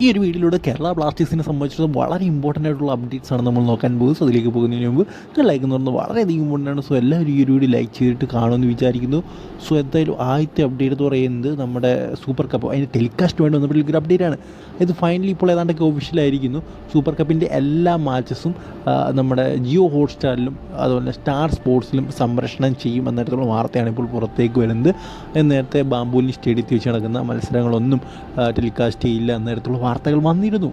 ഈ ഒരു വീഡിയോയിലൂടെ കേരള ബ്ലാസ്റ്റേഴ്സിനെ സംബന്ധിച്ചിടത്തോളം വളരെ ഇമ്പോർട്ടന്റ് ആയിട്ടുള്ള അപ്ഡേറ്റ്സ് ആണ് നമ്മൾ നോക്കാൻ പോകുന്നത്. അതിലേക്ക് പോകുന്നതിന് മുമ്പ് ലൈക്ക് എന്ന് പറഞ്ഞാൽ വളരെയധികം ഇമ്പോർട്ടന്റ് ആണ്. സോ എല്ലാവരും ഈ ഒരു വീഡിയോ ലൈക്ക് ചെയ്തിട്ട് കാണുമെന്ന് വിചാരിക്കുന്നു. സോ എന്തായാലും ആദ്യത്തെ അപ്ഡേറ്റ് എന്ന് പറയുന്നത് നമ്മുടെ സൂപ്പർ കപ്പ് അതിന്റെ ടെലികാസ്റ്റ് വേണ്ടി വന്നപ്പോൾ ഒരു അപ്ഡേറ്റ് ആണ്. ഇത് ഫൈനലി ഇപ്പോൾ ഏതാണ്ടൊക്കെ ഒഫീഷ്യലായിരിക്കുന്നു സൂപ്പർ കപ്പിന്റെ എല്ലാ മാച്ചസും നമ്മുടെ ജിയോ ഹോട്ട്സ്റ്റാറിലും അതുപോലെ സ്റ്റാർ സ്പോർട്സിലും സംരക്ഷണം ചെയ്യും എന്നതരത്തിലുള്ള വാർത്തയാണ് ഇപ്പോൾ പുറത്തേക്ക് വരുന്നത്. നേരത്തെ ബാംബൂലി സ്റ്റേഡിയത്തിൽ വെച്ച് നടക്കുന്ന മത്സരങ്ങളൊന്നും ടെലികാസ്റ്റ് ചെയ്യില്ല എന്നതരത്തിലുള്ള വാർത്തകൾ വന്നിരുന്നു.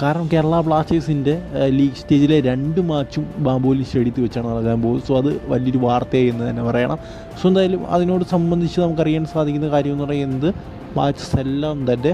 കാരണം കേരള ബ്ലാസ്റ്റേഴ്സിന്റെ ലീഗ് സ്റ്റേജിലെ രണ്ട് മാച്ചും ബാംബോലി സ്റ്റേഡിയത്തിൽ വെച്ചാണ് നടക്കാൻ പോകുന്നത്. സോ അത് വലിയൊരു വാർത്തയായി എന്ന് തന്നെ പറയണം. സോ എന്തായാലും അതിനോട് സംബന്ധിച്ച് നമുക്കറിയാൻ സാധിക്കുന്ന കാര്യം എന്ന് പറയുന്നത് മാച്ചസ് എല്ലാം തന്നെ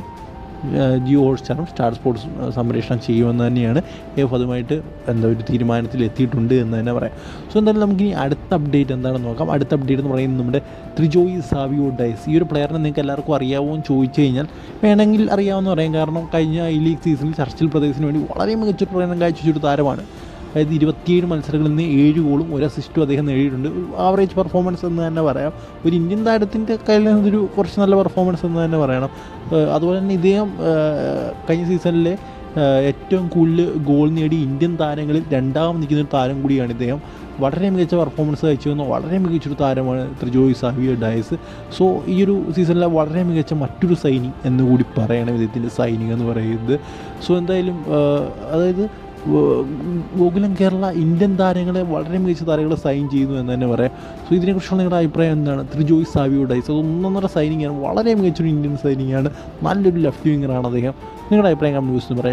ജിയോ ഹോട്ട്സ്റ്റാറും സ്റ്റാർ സ്പോർട്സ് സംപ്രേഷണം ചെയ്യുമെന്ന് തന്നെയാണ് എഫ് അതുമായിട്ട് എന്താ ഒരു തീരുമാനത്തിൽ എത്തിയിട്ടുണ്ട് എന്ന് തന്നെ പറയാം. സോ എന്തായാലും നമുക്ക് നമുക്കിനി അടുത്ത അപ്ഡേറ്റ് എന്താണെന്ന് നോക്കാം. അടുത്ത അപ്ഡേറ്റ് എന്ന് പറയുന്നത് നമ്മുടെ ത്രിജോയി സാവിയോ ഡൈസ് ഈ ഒരു പ്ലെയറിനെ നിങ്ങൾക്ക് എല്ലാവർക്കും അറിയാമോ എന്ന് ചോദിച്ചു കഴിഞ്ഞാൽ വേണമെങ്കിൽ അറിയാമെന്ന് പറയാം. കാരണം കഴിഞ്ഞ ഐ ലീഗ് സീസണിൽ ചർച്ചിൽ പ്രദേശത്തിന് വേണ്ടി വളരെ മികച്ചൊരു പ്രകടനം കാഴ്ചവെച്ചൊരു താരമാണ്. അതായത് ഇരുപത്തിയേഴ് മത്സരങ്ങളിൽ നിന്ന് ഏഴ് ഗോളും ഒരു അസിസ്റ്റും അദ്ദേഹം നേടിയിട്ടുണ്ട്. ആവറേജ് പെർഫോമൻസ് എന്ന് തന്നെ പറയാം. ഒരു ഇന്ത്യൻ താരത്തിന്റെ കയ്യിൽ നിന്നൊരു കുറച്ച് നല്ല പെർഫോമൻസ് എന്ന് തന്നെ പറയണം. അതുപോലെ തന്നെ ഇദ്ദേഹം കഴിഞ്ഞ സീസണിലെ ഏറ്റവും കൂടുതൽ ഗോൾ നേടി ഇന്ത്യൻ താരങ്ങളിൽ രണ്ടാമത് നിൽക്കുന്ന ഒരു താരം കൂടിയാണ് ഇദ്ദേഹം. വളരെ മികച്ച പെർഫോമൻസ് കഴിച്ചു വന്ന വളരെ മികച്ചൊരു താരമാണ് ത്രിജോയ് സാവിയ ഡയസ്. സോ ഈ ഒരു സീസണിലെ വളരെ മികച്ച മറ്റൊരു സൈനിങ് എന്ന് കൂടി പറയണം ഇദ്ദേഹത്തിന്റെ സൈനിങ് എന്ന് പറയുന്നത്. സോ എന്തായാലും അതായത് ഗോകുലം കേരള ഇന്ത്യൻ താരങ്ങളെ വളരെ മികച്ച താരങ്ങളെ സൈൻ ചെയ്യുന്നു എന്ന് തന്നെ പറയാം. സോ ഇതിനെക്കുറിച്ചുള്ള നിങ്ങളുടെ അഭിപ്രായം എന്താണ്? ത്രിജോയ് സാവിയോ ഡൈസ് അത് ഒന്നൊന്നര സൈനിങ് ആണ്. വളരെ മികച്ചൊരു ഇന്ത്യൻ സൈനിങ് ആണ്. നല്ലൊരു ലെഫ്റ്റ് വിങ്ങറാണ് അദ്ദേഹം. നിങ്ങളുടെ അഭിപ്രായം കമ്മ്യൂണിസ്റ്റ് പറയാം.